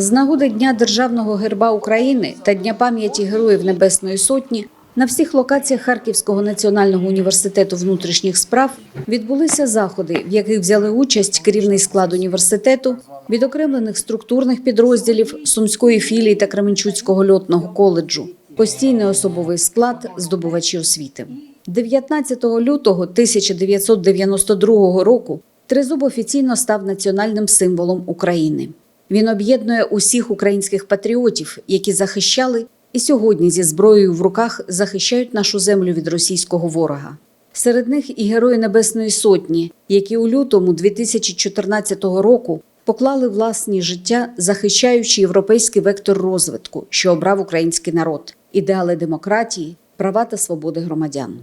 З нагоди Дня Державного герба України та Дня пам'яті Героїв Небесної Сотні на всіх локаціях Харківського національного університету внутрішніх справ відбулися заходи, в яких взяли участь керівний склад університету, відокремлених структурних підрозділів Сумської філії та Кременчуцького льотного коледжу, постійний особовий склад здобувачі освіти. 19 лютого 1992 року Тризуб офіційно став національним символом України. Він об'єднує усіх українських патріотів, які захищали і сьогодні зі зброєю в руках захищають нашу землю від російського ворога. Серед них і Герої Небесної Сотні, які у лютому 2014 року поклали власні життя, захищаючи європейський вектор розвитку, що обрав український народ, ідеали демократії, права та свободи громадян.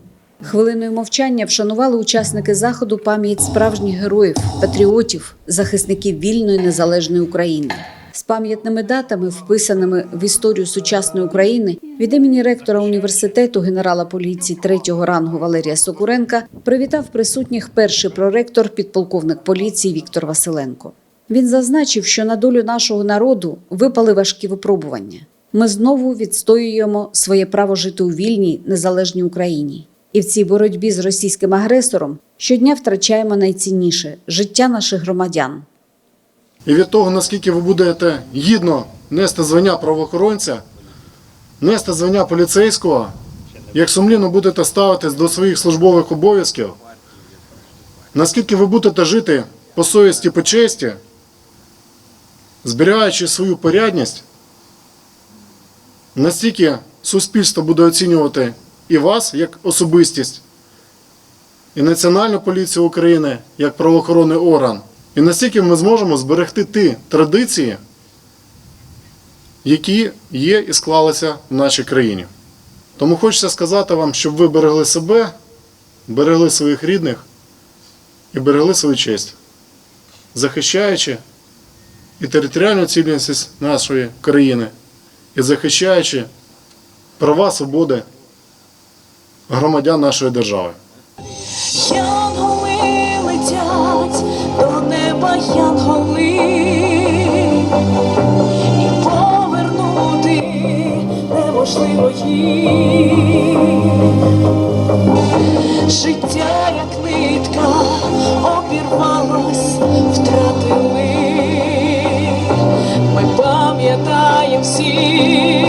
Хвилиною мовчання вшанували учасники заходу пам'ять справжніх героїв, патріотів, захисників вільної незалежної України. З пам'ятними датами, вписаними в історію сучасної України, від імені ректора університету генерала поліції третього рангу Валерія Сокуренка привітав присутніх перший проректор, підполковник поліції Віктор Василенко. Він зазначив, що на долю нашого народу випали важкі випробування. Ми знову відстоюємо своє право жити у вільній незалежній Україні. І в цій боротьбі з російським агресором щодня втрачаємо найцінніше життя наших громадян. І від того, наскільки ви будете гідно нести звання правоохоронця, нести звання поліцейського, як сумлінно будете ставитись до своїх службових обов'язків, наскільки ви будете жити по совісті, по честі, зберігаючи свою порядність, настільки суспільство буде оцінювати і вас як особистість, і Національну поліцію України як правоохоронний орган. І настільки ми зможемо зберегти ті традиції, які є і склалися в нашій країні. Тому хочеться сказати вам, щоб ви берегли себе, берегли своїх рідних і берегли свою честь, захищаючи і територіальну цілісність нашої країни, і захищаючи права свободи громадян нашої держави. Янголи летять до неба янголи, і повернути неможливо їх. Життя, як нитка, обірвалась, втратили. Ми пам'ятаємо всіх.